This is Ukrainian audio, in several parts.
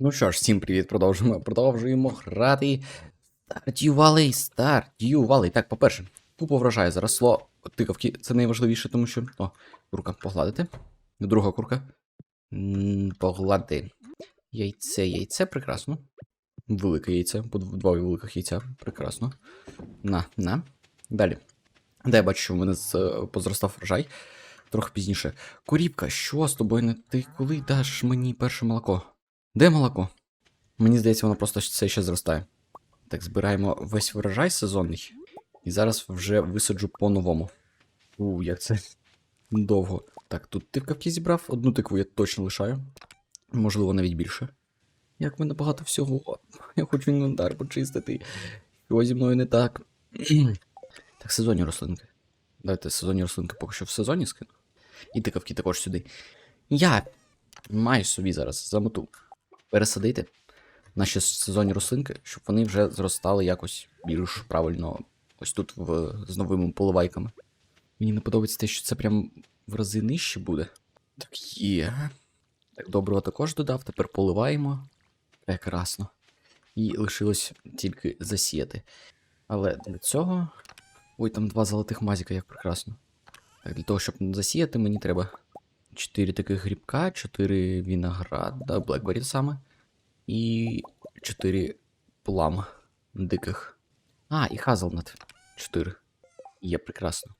Ну що ж, всім привіт, продовжуємо. Продовжуємо грати. Stardew Valley, Stardew. Так, по-перше, купу врожаю заросло. Тикавки, це найважливіше, тому що. О, курка, погладити. Друга курка. М, Поглади. Яйце, яйце, прекрасно. Велике яйце, два великих яйця. Прекрасно. На, на. Далі. Де я бачу, що в мене е, позростав врожай. Трохи пізніше. Куріпка, що з тобою не ти коли даш мені перше молоко? Де молоко? Мені здається, воно просто все ще зростає. Так, збираємо весь врожай сезонний. І зараз вже висаджу по-новому. У, як це довго. Так, тут тикавки зібрав, одну тикву я точно лишаю. Можливо, навіть більше. Як мене багато всього. Я хочу інвентар почистити. Що зі мною не так. так, сезонні рослинки. Давайте сезонні рослинки поки що в сезоні скину. І тикавки також сюди. Я маю собі зараз замоту пересадити наші сезонні рослинки, щоб вони вже зростали якось більш правильно ось тут в, з новими поливайками. Мені не подобається те, що це прям в рази нижче буде. Так є. Так, доброго також додав, тепер поливаємо. Прекрасно. І лишилось тільки засіяти. Але для цього. Ой, там два золотих мазіка, як прекрасно. Так, для того, щоб засіяти, мені треба 4 таких грибка, 4 винограда, Блекбері саме. І 4 плам диких. А, і хазелнат. 4. Є прекрасно.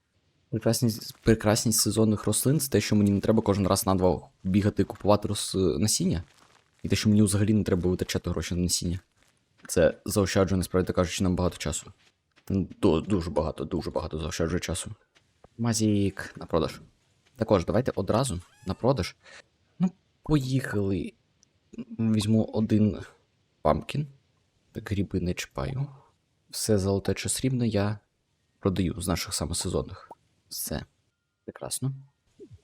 Прекрасність, прекрасність сезонних рослин це те, що мені не треба кожен раз на два бігати і купувати рос... насіння. І те, що мені взагалі не треба витрачати гроші на насіння. Це заощаджує, насправді кажучи, нам багато часу. Дуже багато, дуже багато заощаджує часу. Мазік на продаж. Також давайте одразу на продаж. Ну, поїхали. Візьму один памкін. Так, гриби не чіпаю. Все золоте чи срібне я продаю з наших саме сезонних. Все. Прекрасно.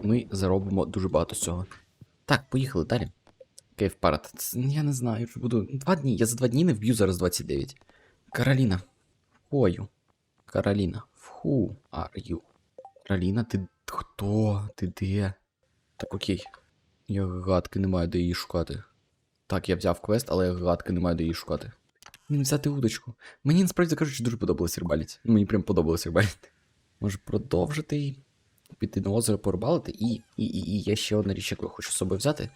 Ми заробимо дуже багато з цього. Так, поїхали далі. Кейв парад. Я не знаю, чи буду. Два дні. Я за два дні не вб'ю зараз 29. Кароліна. Хою. Кароліна. Who are you? Кароліна, ти хто? Ти де? Так окей. Я гадки не маю де її шукати. Так, я взяв квест, але я гадки не маю де її шукати. Мені взяти удочку. Мені насправді кажучи, дуже подобалось рибалити. Мені прям подобалось рибалити. Може продовжити і піти на озеро порибалити. І, і, і, і є ще одна річ, яку я хочу з собою взяти.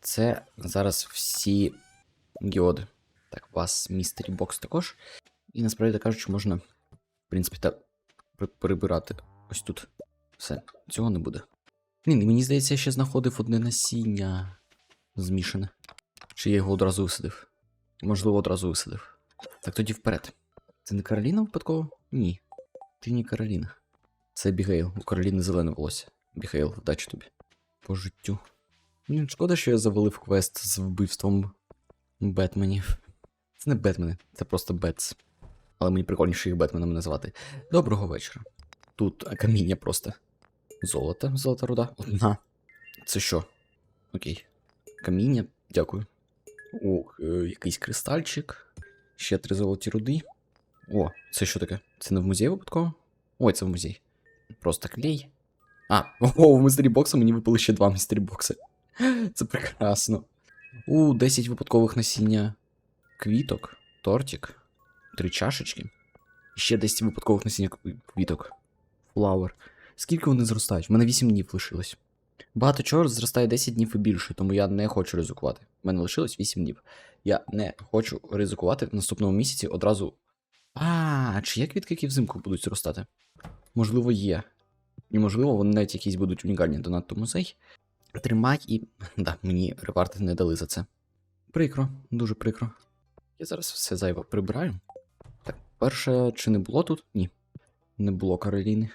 Це зараз всі геоди. Так, у вас містері бокс також. І насправді кажучи, можна, в принципі, так при- перебирати ось тут. Все, цього не буде. Блін, мені здається, я ще знаходив одне насіння змішане. Чи я його одразу висадив? Можливо, одразу висадив. Так тоді вперед. Це не Кароліна випадково? Ні. Ти не Кароліна. Це Бігейл. У Кароліни зелене волосся. Бігейл, вдачі тобі. По життю. Блін, шкода, що я завалив квест з вбивством Бетменів. Це не Бетмени, це просто Бетс. Але мені прикольніше їх Бетменами називати. Доброго вечора. Тут каміння просто. Золото, золота руда. Одна. Це що? Окей. Каміння, дякую. О, е, якийсь кристальчик. Ще три золоті руди. О, це що таке? Це не в музеї випадково? Ой, це в музей. Просто клей. А, о, в мистері бокса мені випали ще два мистері бокси. Це прекрасно. У, 10 випадкових насіння квіток, тортик, три чашечки. Ще 10 випадкових насіння квіток. Флауер. Скільки вони зростають? У мене 8 днів лишилось. Багато чого зростає 10 днів і більше, тому я не хочу ризикувати. У мене лишилось 8 днів. Я не хочу ризикувати в наступному місяці одразу. А, чи є квітки, які взимку будуть зростати? Можливо, є. І можливо, вони навіть якісь будуть унікальні донату музей. Тримай і. Да, мені реварти не дали за це. Прикро, дуже прикро. Я зараз все зайве прибираю. Так, перше, чи не було тут? Ні. Не було Кароліни.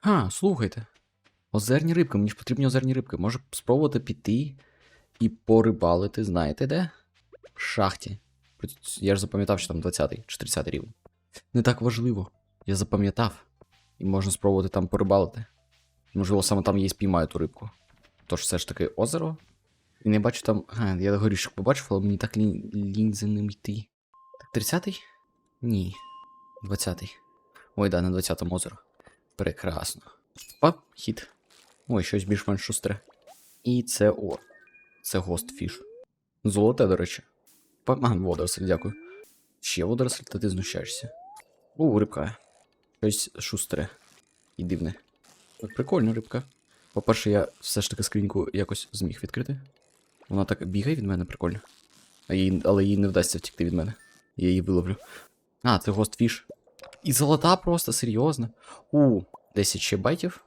А, слухайте. Озерні рибки, мені ж потрібні озерні рибки. Може спробувати піти і порибалити, знаєте де? В шахті. Я ж запам'ятав, що там 20-й чи 30 рівень. Не так важливо. Я запам'ятав. І можна спробувати там порибалити. Можливо, саме там я і спіймаю ту рибку. Тож все ж таки озеро. І не бачу там. А, я горішок побачив, але мені так лінь, лінь за ним йти. Так, 30-й? Ні. 20-й. Ой, да, на 20-му озеро. Прекрасно. Оп, хід. Ой, щось більш-менш шустре. І це о. Це гостфіш. Золоте, до речі. А, водоросль, дякую. Ще водоросль, та ти знущаєшся. О, рибка. Щось шустре. І дивне. Так, прикольно, рибка. По-перше, я все ж таки скриньку якось зміг відкрити. Вона так бігає від мене, прикольно. А їй, але їй не вдасться втікти від мене. Я її виловлю. А, це гостфіш. І золота просто, серйозно. У, 10 ще байтів,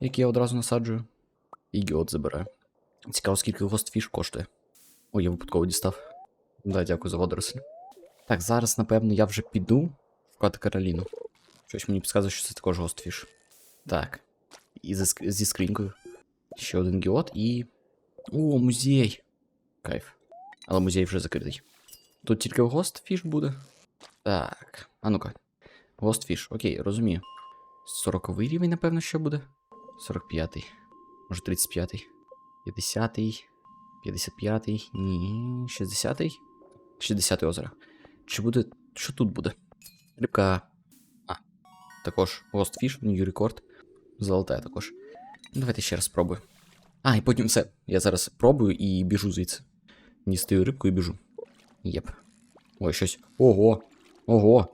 які я одразу насаджую. І гіот забираю. Цікаво, скільки гостфіш коштує. Ой, я випадково дістав. Да, дякую за водорослі. Так, зараз, напевно, я вже піду шукати Кароліну. Щось мені підказує, що це також гостфіш. Так. І зі, зі скринькою. Ще один гіот і. О, музей! Кайф. Але музей вже закритий. Тут тільки гостфіш буде. Так. А ну-ка. Гостфіш, окей, розумію. 40 рівень, напевно, що буде. 45-й. Може 35-й. 50-й. 55-й. Ні. 60-й. 60-й озеро. Чи буде. Що тут буде? Рибка. А. Також Гостфіш, New рекорд. Золота також. Давайте ще раз спробую. А, і потім все. Я зараз пробую і біжу звідси. Дістаю рибку і біжу. Єп. Ой, щось. Ого! Ого!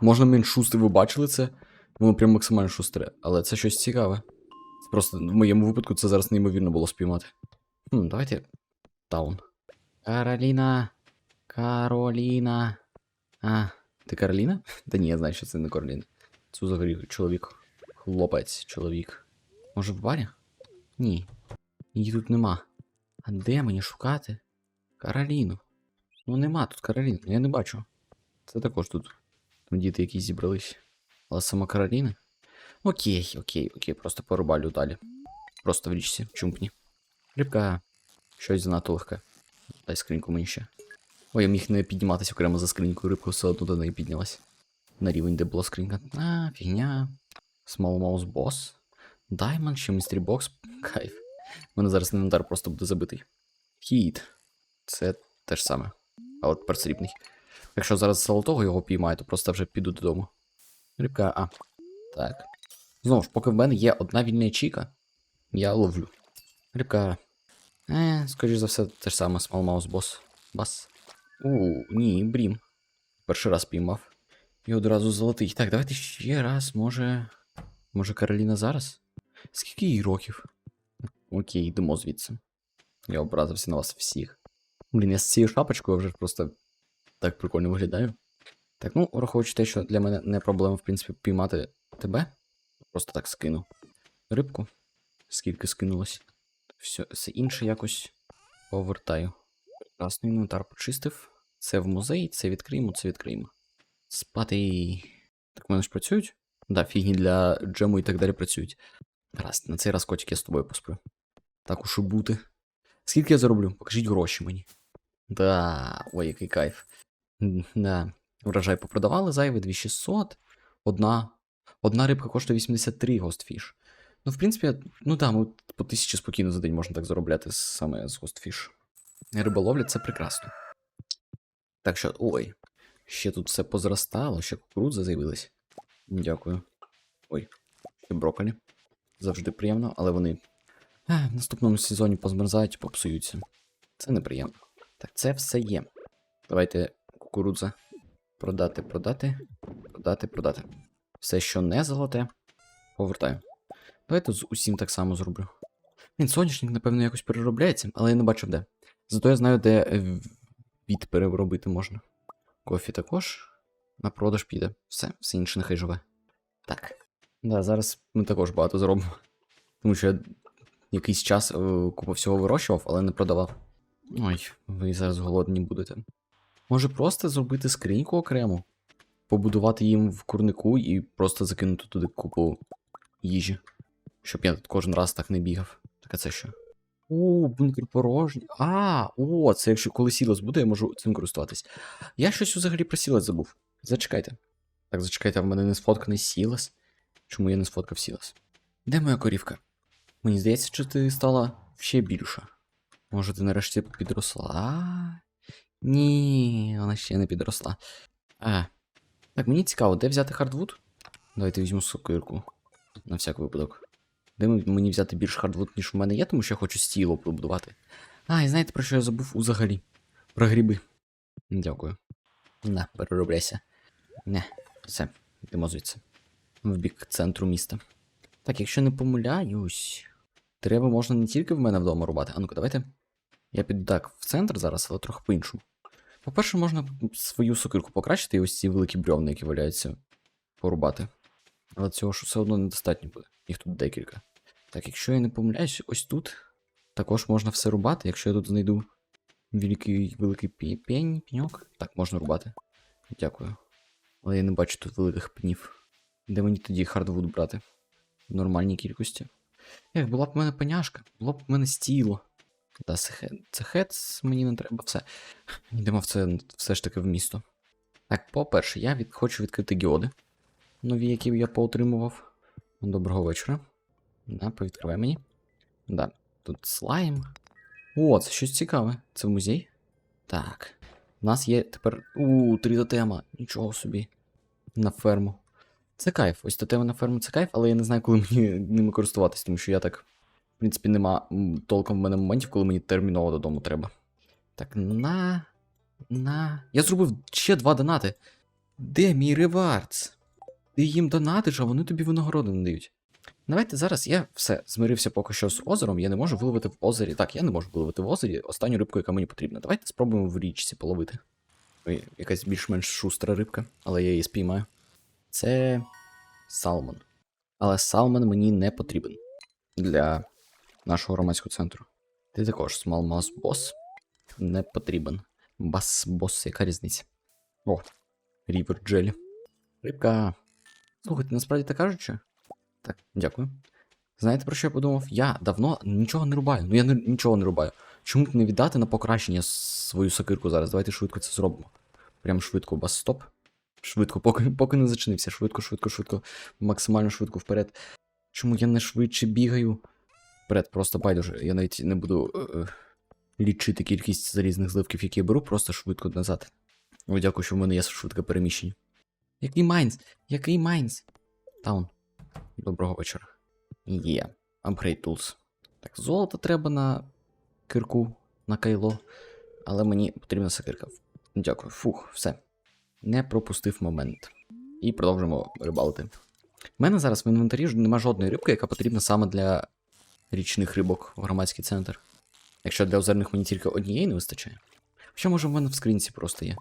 Можна менш шустре, ви бачили це? Воно прям максимально шустре, але це щось цікаве. Просто в моєму випадку це зараз неймовірно було спіймати. Хм, давайте. Таун. Кароліна. Кароліна. А, ти Кароліна? Та ні, я знаю, що це не Кароліна. Це взагалі чоловік. Хлопець, чоловік. Може в барі? Ні. Її тут нема. А де мені шукати? Кароліну. Ну нема тут Кароліни, я не бачу. Це також тут. Там діти якісь зібрались. Але сама Кароліна? Окей, окей, окей, просто порубалю далі. Просто в річці, чумпні. Рибка. Щось занадто легке. Дай скриньку мені ще. Ой, я міг не підніматися окремо за скринькою, рибка все одно до неї піднялась. На рівень, де була скринька. А, фігня. Small Mouse Boss. Diamond, ще Mystery Box. Кайф. У мене зараз інвентар просто буде забитий. Хіт. Це те ж саме. А от тепер срібний. Якщо зараз золотого його піймаю, то просто вже піду додому. Рибка, а. Так. Знову ж, поки в мене є одна вільна ячейка, я ловлю. Рибка. Е, скоріш за все, те ж саме Small Mouse. Бас. У, ні, брім. Перший раз піймав. І одразу золотий. Так, давайте ще раз, може. Може, Кароліна зараз? Скільки їй років? Окей, йдемо звідси. Я образився на вас всіх. Блін, я з цією шапочкою вже просто так прикольно виглядаю. Так, ну, враховуючи те, що для мене не проблема, в принципі, піймати тебе. Просто так скину. Рибку. Скільки скинулось. Все, все інше якось повертаю. Прекрасно, інвентар почистив. Це в музей, це відкриємо, це відкриємо. Спати. Так в мене ж працюють? Да, фігні для джему і так далі працюють. Гаразд, на цей раз котик я з тобою посплю. Так уж і бути. Скільки я зароблю? Покажіть гроші мені. Да, ой, який кайф. Да. Врожай попродавали, зайвий 2600. Одна. Одна рибка коштує 83 гостфіш. Ну, в принципі, ну да, ну, по тисячі спокійно за день можна так заробляти саме з гостфіш. Риболовля це прекрасно. Так що, ой, ще тут все позростало, ще кукурудза з'явилась. Дякую. Ой, ще брокколі. Завжди приємно, але вони а, в наступному сезоні позмерзають і попсуються. Це неприємно. Так, це все є. Давайте кукурудза. Продати, продати, продати, продати. Все, що не золоте, повертаю. Давайте з усім так само зроблю. Він соняшник, напевно, якось переробляється, але я не бачив де. Зато я знаю, де е, від переробити можна. Кофі також на продаж піде. Все, все інше нехай живе. Так. Да, зараз ми також багато зробимо. Тому що я якийсь час е, купу всього вирощував, але не продавав. Ой, ви зараз голодні будете. Може просто зробити скриньку окремо, побудувати їм в курнику і просто закинути туди купу їжі. Щоб я тут кожен раз так не бігав. Так а це що? О, бункер порожній. А, о, це якщо коли сілос буде, я можу цим користуватись. Я щось взагалі про сілос забув. Зачекайте. Так, зачекайте, а в мене не сфотканий сілос. Чому я не сфоткав сілос? Де моя корівка? Мені здається, що ти стала ще більша. Може, ти нарешті підросла? Ні, вона ще не підросла. А. Так, мені цікаво, де взяти хардвуд? Давайте візьму сокирку. На всяк випадок. Де мені взяти більше хардвуд, ніж в мене є, тому що я хочу стіло побудувати. А, і знаєте, про що я забув взагалі? Про гриби. Дякую. На, переробляйся. Не, все, йдемо звідси. В бік центру міста. Так, якщо не помиляюсь, треба можна не тільки в мене вдома рубати. А ну-ка, давайте. Я піду так в центр зараз, але трохи по-іншому. По-перше, можна свою сокирку покращити і ось ці великі брьовни, які валяються, порубати. Але цього ж все одно недостатньо буде. Їх тут декілька. Так, якщо я не помиляюсь, ось тут також можна все рубати, якщо я тут знайду великий великий пі- пень, пеньок. Так, можна рубати. Дякую. Але я не бачу тут великих пнів. Де мені тоді хардвуд брати? В нормальній кількості. Як була б в мене пеняшка, було б в мене стіло. Та це хет, мені не треба все. Йдемо в це все ж таки в місто. Так, по-перше, я від, хочу відкрити геоди. Нові, які я поотримував. Доброго вечора. Да, повідкривай мені. Да, тут слайм. О, це щось цікаве. Це в музей? Так. У нас є тепер. У, три тотема. Нічого собі. На ферму. Це кайф. Ось тотеми на ферму це кайф, але я не знаю, коли мені ними користуватись, тому що я так. В принципі, нема толком в мене моментів, коли мені терміново додому треба. Так, на. На. Я зробив ще два донати. Де мій ревардс? Ти їм донатиш, а вони тобі винагороди не дають. Давайте зараз я все змирився поки що з озером. Я не можу виловити в озері. Так, я не можу виловити в озері останню рибку, яка мені потрібна. Давайте спробуємо в річці половити. Ой, якась більш-менш шустра рибка, але я її спіймаю. Це салмон. Але салмон мені не потрібен для нашого громадського центру. Ти також смал мас бос не потрібен. Бас бос, яка різниця? О, рівер джелі. Рибка. Слухайте, насправді так кажучи. Так, дякую. Знаєте, про що я подумав? Я давно нічого не рубаю. Ну я не, нічого не рубаю. Чому б не віддати на покращення свою сокирку зараз? Давайте швидко це зробимо. Прям швидко, бас стоп. Швидко, поки, поки не зачинився. Швидко, швидко, швидко. Максимально швидко вперед. Чому я не швидше бігаю? Вперед, просто байдуже. Я навіть не буду е, лічити кількість залізних зливків, які я беру, просто швидко назад. О, дякую, що в мене є швидке переміщення. Який Майнс? Який Майнс? Таун. Доброго вечора. Є. Upgrade Tools. Так, золото треба на кирку, на кайло. Але мені потрібна сокирка. Дякую. Фух, все. Не пропустив момент. І продовжимо рибалити. У мене зараз в інвентарі ж нема жодної рибки, яка потрібна саме для річних рибок в громадський центр. Якщо для озерних мені тільки однієї не вистачає. Хоча може в мене в скринці просто є.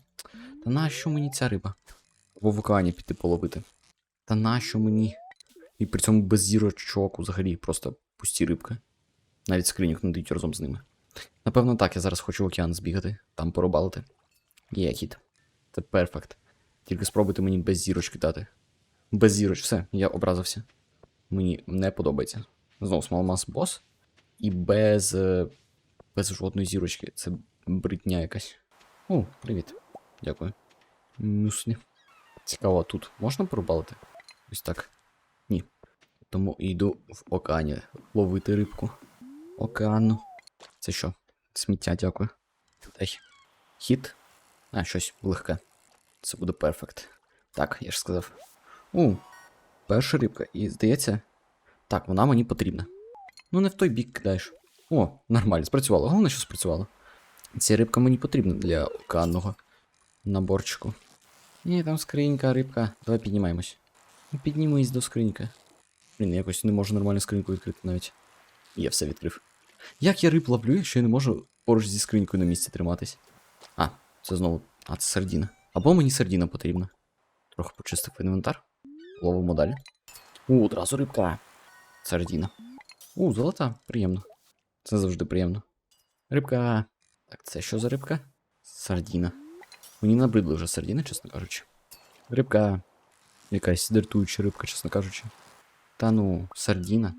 Та нащо мені ця риба? Або в океані піти половити. Та нащо мені? І при цьому без зірочок взагалі просто пусті рибки. Навіть скриньок не дають разом з ними. Напевно, так, я зараз хочу в океан збігати, там порубалити. Є кіт. Це перфект. Тільки спробуйте мені без зірочки дати. Без зіроч, все, я образився. Мені не подобається. Знову Смалмас бос. І без. е, без жодної зірочки. Це бритня якась. О, привіт. Дякую. Мюслі. Цікаво, тут можна порубалити? Ось так. Ні. Тому йду в океані ловити рибку. Океану. Це що? Сміття, дякую. Дай. Хід. А, щось легке. Це буде перфект. Так, я ж сказав. У, перша рибка. І здається. Так, вона мені потрібна. Ну, не в той бік кидаєш. О, нормально, спрацювало. Головне, що спрацювало. Ця рибка мені потрібна для океанного наборчику. Ні, там скринька, рибка. Давай піднімаємось. Ну, Піднімись до скриньки. Блін, я якось не можу нормально скриньку відкрити навіть. Я все відкрив. Як я риб ловлю, якщо я не можу поруч зі скринькою на місці триматись? А, це знову. А, це сардіна. Або мені сардіна потрібна. Трохи почистив інвентар. Ловимо далі. У, одразу рибка. Сардіна. У, золота. Приємно. Це завжди приємно. Рибка. Так, це що за рибка? Сардіна. Мені набридли вже сардіни, чесно кажучи. Рибка. Якась дратуюча рибка, чесно кажучи. Та ну, сардіна.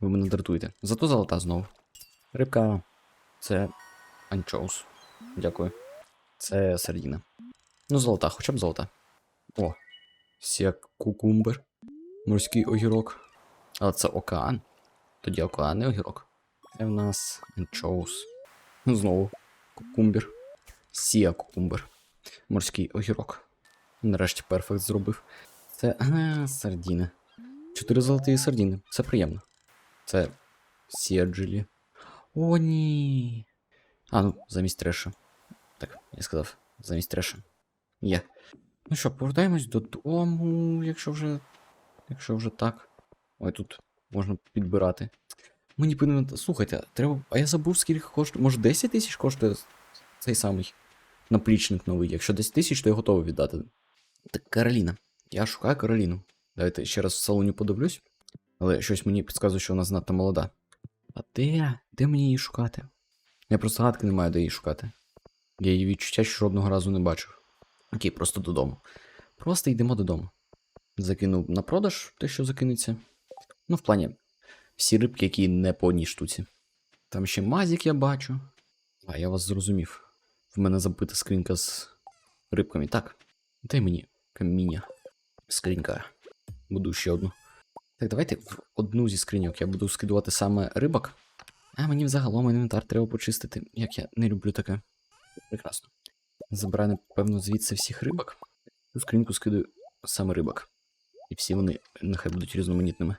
Ви мене дратуєте. Зато золота знову. Рибка. Це анчоус. Дякую. Це сардіна. Ну, золота, хоча б золота. О. Сяк кукумбер. Морський огірок. Але це океан. Тоді океан не огірок. Це в нас анчоус. Ну, знову. Кукумбер. Сія кукумбер. Морський огірок. Нарешті перфект зробив. Це. А, сардіни. Чотири золоті сардіни. Це приємно. Це сія джилі. О, ні. А, ну, замість трешу. Так, Я сказав, замість треша. Є. Ну що, повертаємось додому, якщо вже. Якщо вже так. Ой, тут можна підбирати. Мені повинно. Слухайте, треба. А я забув, скільки коштує. Може 10 тисяч коштує цей самий наплічник новий. Якщо 10 тисяч, то я готовий віддати. Так, Кароліна. Я шукаю Кароліну. Давайте ще раз в салоні подивлюсь. Але щось мені підказує, що вона занадто молода. А де? Де мені її шукати? Я просто гадки не маю, де її шукати. Я її відчуття що жодного разу не бачив. Окей, просто додому. Просто йдемо додому. Закинув на продаж те, що закинеться. Ну, в плані, всі рибки, які не по одній штуці. Там ще мазік я бачу. А, я вас зрозумів. В мене забита скринька з рибками. Так. Дай мені каміння. Скринька. Буду ще одну. Так, давайте в одну зі скриньок я буду скидувати саме рибок. А мені взагалом інвентар треба почистити. Як я не люблю таке. Прекрасно. Забираю, напевно, звідси всіх рибок. Цю скриньку скидаю саме рибок. І всі вони нехай будуть різноманітними.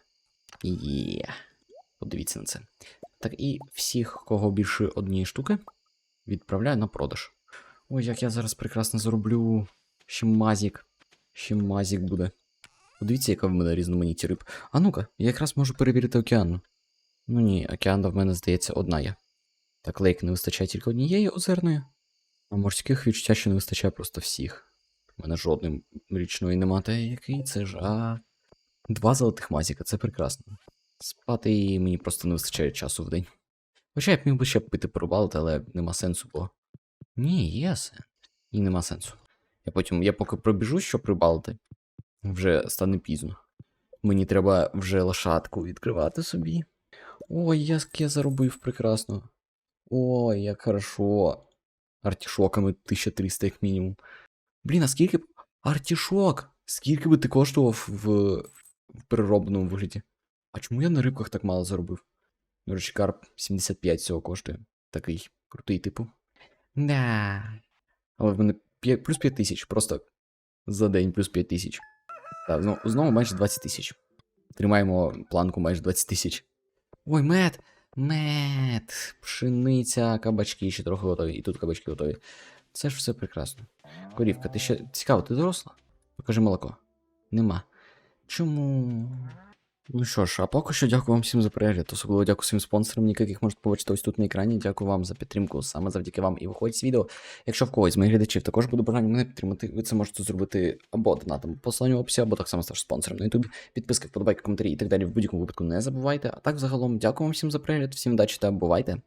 Є. Подивіться на це. Так, і всіх, кого більше однієї штуки, відправляю на продаж. Ой, як я зараз прекрасно зроблю. Ще мазік. Ще мазік буде. Подивіться, яка в мене різноманітні риб. А ну-ка, я якраз можу перевірити океану. Ну ні, океана в мене, здається, одна є. Так, лейк не вистачає тільки однієї озерної. А морських відчуття, що не вистачає просто всіх. У мене жодної річної нема, та який це жах. Два золотих мазіка, це прекрасно. Спати мені просто не вистачає часу в день. Хоча я б міг би ще пити порубалити, але нема сенсу, бо. Ні, є сенс. І нема сенсу. Я потім, я поки пробіжу, щоб прибалити, вже стане пізно. Мені треба вже лошадку відкривати собі. Ой, як я заробив прекрасно. Ой, як хорошо. Артішоками 1300 як мінімум. Блін, а скільки б. Артішок! Скільки би ти коштував в, в переробленому вигляді? А чому я на рибках так мало заробив? До речі, карп 75 цього коштує. Такий крутий, типу. Да. Але в мене п'є- плюс 5 тисяч, просто за день плюс 5 тисяч. Так, знову, знову майже 20 тисяч. Тримаємо планку майже 20 тисяч. Ой, мед! Мед! Пшениця, кабачки ще трохи готові. І тут кабачки готові. Це ж все прекрасно. Корівка, ти ще цікаво, ти доросла? Покажи молоко. Нема. Чому? Ну що ж, а поки що дякую вам всім за перегляд. Особливо дякую своїм спонсорам, яких можете побачити ось тут на екрані. Дякую вам за підтримку. Саме завдяки вам і виходить з відео. Якщо в когось з моїх глядачів також буде бажання мене підтримати, ви це можете зробити або донатом по посиланню в описі, або так само стати спонсором на YouTube. Підписки, вподобайки, коментарі і так далі в будь-якому випадку не забувайте. А так загалом дякую вам всім за перегляд, всім удачі та бувайте!